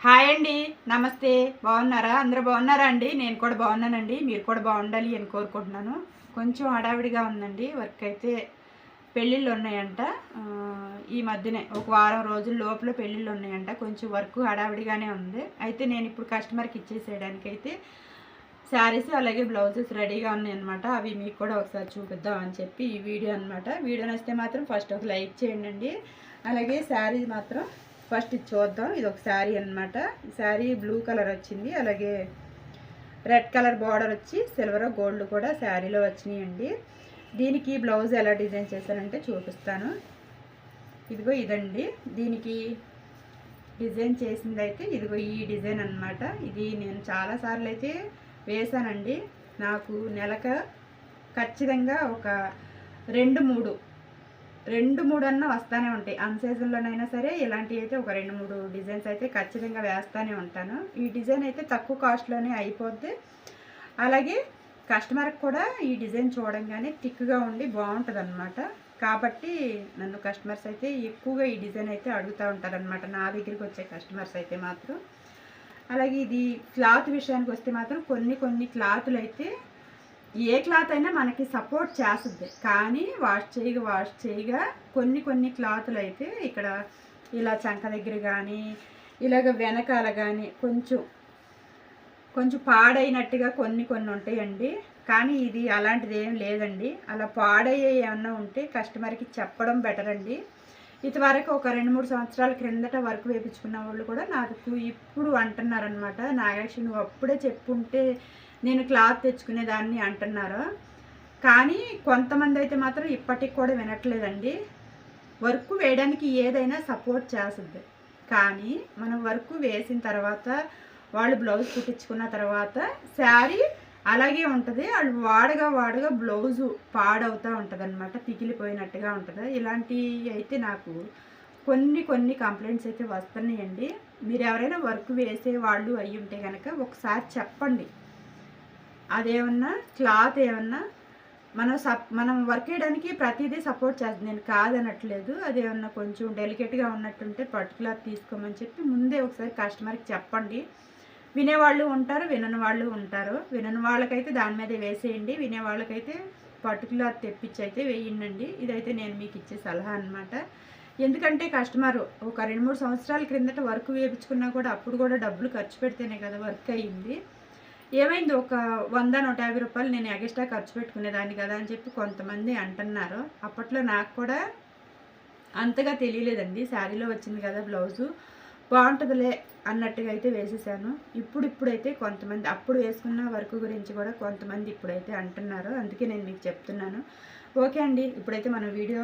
Hi అండి నమస్తే. బాగున్నారా? అందరూ బాగున్నారా అండి? నేను కూడా బాగున్నానండి. మీరు కూడా బాగుండాలి అని కోరుకుంటున్నాను. కొంచెం హడావిడిగా ఉందండి. వర్క్ అయితే పెళ్ళిళ్ళు ఉన్నాయంట. ఈ మధ్యనే ఒక వారం రోజుల లోపల పెళ్ళిళ్ళు ఉన్నాయంట. కొంచెం వర్క్ హడావిడిగానే ఉంది. అయితే నేను ఇప్పుడు కస్టమర్కి ఇచ్చేసేయడానికి అయితే శారీస్ అలాగే బ్లౌజెస్ రెడీగా ఉన్నాయన్నమాట. అవి మీకు కూడా ఒకసారి చూపిద్దాం అని చెప్పి ఈ వీడియో అనమాట వీడియో నచ్చితే మాత్రం ఫస్ట్ ఒక లైక్ చేయండి అలాగే శారీ మాత్రం ఫస్ట్ ఇది చూద్దాం. ఇది ఒక శారీ అనమాట ఈ శారీ బ్లూ కలర్ వచ్చింది. అలాగే రెడ్ కలర్ బార్డర్ వచ్చి సిల్వర్ గోల్డ్ కూడా శారీలో వచ్చినాయండి. దీనికి బ్లౌజ్ ఎలా డిజైన్ చేశానంటే చూపిస్తాను. ఇదిగో ఇదండి. దీనికి డిజైన్ చేసింది అయితే ఇదిగో ఈ డిజైన్ అన్నమాట. ఇది నేను చాలాసార్లు అయితే వేశానండి. నాకు నెలక ఖచ్చితంగా ఒక రెండు మూడు రెండు మూడు అన్న వస్తానే ఉంటాయి. అన్ సీజన్లోనైనా సరే ఇలాంటివి అయితే ఒక రెండు మూడు డిజైన్స్ అయితే ఖచ్చితంగా వేస్తానే ఉంటాను. ఈ డిజైన్ అయితే తక్కువ కాస్ట్లోనే అయిపోద్ది. అలాగే కస్టమర్కి కూడా ఈ డిజైన్ చూడంగానే థిక్గా ఉండి బాగుంటుంది అనమాట కాబట్టి నన్ను కస్టమర్స్ అయితే ఎక్కువగా ఈ డిజైన్ అయితే అడుగుతూ ఉంటారనమాట నా దగ్గరికి వచ్చే కస్టమర్స్ అయితే మాత్రం. అలాగే ఇది క్లాత్ విషయానికి వస్తే మాత్రం కొన్ని కొన్ని క్లాతులు అయితే ఏ క్లాత్ అయినా మనకి సపోర్ట్ చేస్తుంది. కానీ వాష్ చేయగా వాష్ చేయగా కొన్ని కొన్ని క్లాతులు అయితే ఇక్కడ ఇలా చంక దగ్గర కానీ ఇలాగ వెనకాల కానీ కొంచెం కొంచెం పాడైనట్టుగా కొన్ని కొన్ని ఉంటాయండి. కానీ ఇది అలాంటిది ఏం లేదండి. అలా పాడయ్యే ఏమన్నా ఉంటే కస్టమర్కి చెప్పడం బెటర్ అండి. ఇదివరకు ఒక రెండు మూడు సంవత్సరాల క్రిందట వర్క్ వేయించుకున్న వాళ్ళు కూడా నాకు ఇప్పుడు అంటున్నారనమాట నాగలక్ష్మి నువ్వు అప్పుడే చెప్పుంటే నేను క్లాత్ తెచ్చుకునేదాన్ని అంటున్నారు. కానీ కొంతమంది అయితే మాత్రం ఇప్పటికి కూడా వినట్లేదండి. వర్క్ వేయడానికి ఏదైనా సపోర్ట్ చేస్తుంది. కానీ మనం వర్క్ వేసిన తర్వాత వాళ్ళు బ్లౌజ్ కుట్టించుకున్న తర్వాత శారీ అలాగే ఉంటుంది. వాళ్ళు వాడగా వాడగా బ్లౌజు పాడవుతూ ఉంటుంది అనమాట పిగిలిపోయినట్టుగా ఉంటుంది. ఇలాంటివి అయితే నాకు కొన్ని కొన్ని కంప్లైంట్స్ అయితే వస్తున్నాయండి. మీరు ఎవరైనా వర్క్ వేసే వాళ్ళు అయ్యి ఉంటే కనుక ఒకసారి చెప్పండి. అదేమన్నా క్లాత్ ఏమన్నా మనం సప్ మనం వర్క్ చేయడానికి ప్రతిదీ సపోర్ట్ చేస్తుంది. నేను కాదనట్లేదు. అదేమన్నా కొంచెం డెలికేట్గా ఉన్నట్టుంటే పర్టికులర్ తీసుకోమని చెప్పి ముందే ఒకసారి కస్టమర్కి చెప్పండి. వినేవాళ్ళు ఉంటారు వినని వాళ్ళు ఉంటారు. వినని వాళ్ళకైతే దాని మీద వేసేయండి. వినే వాళ్ళకైతే పర్టికులర్ తెప్పించి అయితే వేయండి. ఇదైతే నేను మీకు ఇచ్చే సలహా అనమాట ఎందుకంటే కస్టమర్ ఒక రెండు మూడు సంవత్సరాల క్రిందట వర్క్ వేయించుకున్నా కూడా అప్పుడు కూడా డబ్బులు ఖర్చు పెడితేనే కదా వర్క్ అయ్యింది. ఏమైంది? ఒక వంద నూట యాభై రూపాయలు నేను ఎక్స్ట్రా ఖర్చు పెట్టుకునేదాన్ని కదా అని చెప్పి కొంతమంది అంటున్నారు. అప్పట్లో నాకు కూడా అంతగా తెలియలేదండి. శారీలో వచ్చింది కదా బ్లౌజు. బాగుంటుందిలే అన్నట్టుగా అయితే వేసేసాను. ఇప్పుడు ఇప్పుడైతే కొంతమంది అప్పుడు వేసుకున్న వర్క్ గురించి కూడా కొంతమంది ఇప్పుడైతే అంటున్నారు. అందుకే నేను మీకు చెప్తున్నాను. ఓకే అండి ఇప్పుడైతే మనం వీడియో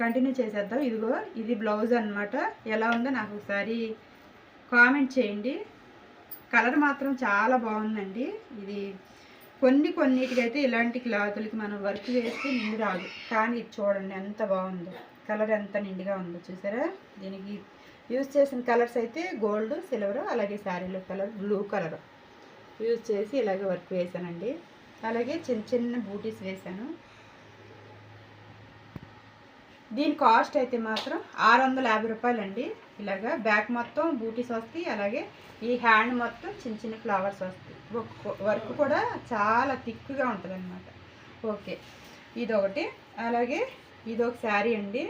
కంటిన్యూ చేసేద్దాం. ఇదిగో ఇది బ్లౌజ్ అన్నమాట. ఎలా ఉందో నాకు ఒకసారి కామెంట్ చేయండి. కలర్ మాత్రం చాలా బాగుందండి. ఇది కొన్ని కొన్నిటికైతే ఇలాంటి క్లాతులకి మనం వర్క్ వేస్తే నిండు రాదు. కానీ ఇది చూడండి ఎంత బాగుందో. కలర్ ఎంత నిండుగా ఉందో చూసారా? దీనికి యూజ్ చేసిన కలర్స్ అయితే గోల్డ్ సిల్వర్ అలాగే శారీలో కలర్ బ్లూ కలర్. యూజ్ చేసి ఇలాగే వర్క్ వేసానండి అలాగే చిన్న చిన్న బూటీస్ వేసాను దీని కాస్ట్ అయితే మాత్రం ఆరు వందల యాభై రూపాయలండి. ఇలాగా బ్యాక్ మొత్తం బూటీస్ వస్తాయి అలాగే ఈ హ్యాండ్ మొత్తం చిన్న చిన్న ఫ్లవర్స్ వస్తాయి. వర్క్ కూడా చాలా థిక్గా ఉంటుంది అనమాట ఓకే. ఇదొకటి. అలాగే ఇదొక శారీ అండి.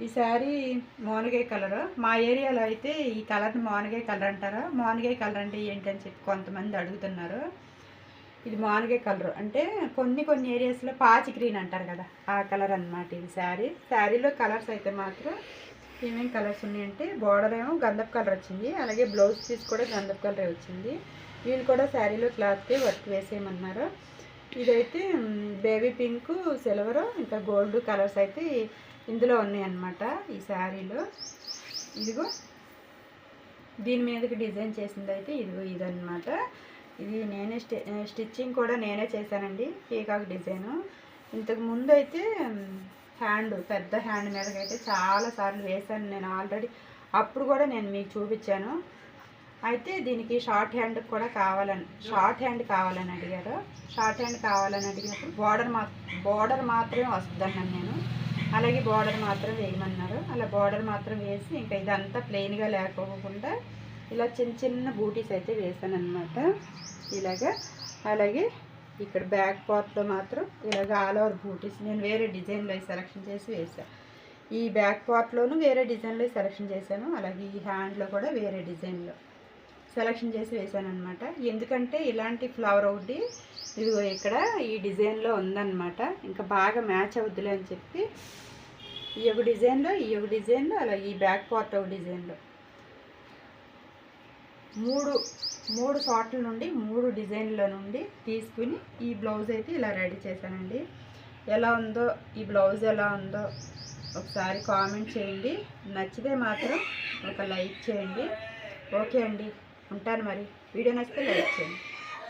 ఈ శారీ మోనగాయ కలర్. మా ఏరియాలో అయితే ఈ కలర్ని మోనగాయ కలర్ అంటారా? మోనగాయ కలర్ అంటే ఏంటని చెప్పి కొంతమంది అడుగుతున్నారు. ఇది మానుగే కలర్. అంటే కొన్ని కొన్ని ఏరియాస్లో పాచి గ్రీన్ అంటారు కదా ఆ కలర్ అన్నమాట ఇది శారీ. శారీలో కలర్స్ అయితే మాత్రం ఏమేమి కలర్స్ ఉన్నాయంటే బార్డర్ ఏమో గంధపు కలర్ వచ్చింది అలాగే బ్లౌజ్ పీస్ కూడా గంధపు కలరే వచ్చింది. వీళ్ళు కూడా శారీలో క్లాత్కి వర్క్ వేసేయమన్నారు. ఇదైతే బేబీ పింక్ సిల్వర్ ఇంకా గోల్డ్ కలర్స్ అయితే ఇందులో ఉన్నాయన్నమాట ఈ శారీలో. ఇదిగో దీని మీదకి డిజైన్ చేసింది అయితే ఇదిగో ఇదన్నమాట. ఇది నేనే స్టి స్టిచ్చింగ్ కూడా నేనే చేశానండి పీకాక్ డిజైను. ఇంతకు ముందు అయితే హ్యాండ్ పెద్ద హ్యాండ్ మీదకి అయితే చాలా సార్లు వేశాను నేను ఆల్రెడీ. అప్పుడు కూడా నేను మీకు చూపించాను. అయితే దీనికి షార్ట్ హ్యాండ్ కూడా కావాలని షార్ట్ హ్యాండ్ కావాలని అడిగారు. షార్ట్ హ్యాండ్ కావాలని అడిగినప్పుడు బార్డర్ మా బార్డర్ మాత్రమే వస్తుందన్నాను నేను. అలాగే బార్డర్ మాత్రం వేయమన్నారు. అలా బార్డర్ మాత్రం వేసి ఇంకా ఇదంతా ప్లెయిన్గా లేకోకుండా ఇలా చిన్న చిన్న బూటీస్ అయితే వేసాను అనమాట ఇలాగా. అలాగే ఇక్కడ బ్యాక్ పార్ట్లో మాత్రం ఇలాగ ఆల్ ఓవర్ బూటీస్. నేను వేరే డిజైన్లో సెలెక్షన్ చేసి వేసాను ఈ బ్యాక్ పార్ట్లోనూ వేరే డిజైన్లో సెలెక్షన్ చేశాను. అలాగే ఈ హ్యాండ్లో కూడా వేరే డిజైన్లో సెలెక్షన్ చేసి వేసాను అనమాట ఎందుకంటే ఇలాంటి ఫ్లవర్ ఒకటి ఇదిగో ఇక్కడ ఈ డిజైన్లో ఉందన్నమాట. ఇంకా బాగా మ్యాచ్ అవుద్దిలే అని చెప్పి ఈ ఒక డిజైన్లో ఈ ఒక డిజైన్లో అలాగే ఈ బ్యాక్ పార్ట్ ఒక డిజైన్లో. మూడు మూడు షార్ట్ల నుండి మూడు డిజైన్ల నుండి తీసుకుని ఈ బ్లౌజ్ అయితే ఇలా రెడీ చేశానండి. ఎలా ఉందో ఈ బ్లౌజ్ ఎలా ఉందో ఒకసారి కామెంట్ చేయండి. నచ్చితే మాత్రం ఒక లైక్ చేయండి. ఓకే అండి ఉంటాను మరి. వీడియో నచ్చితే లైక్ చేయండి.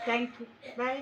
Thank you. బాయ్.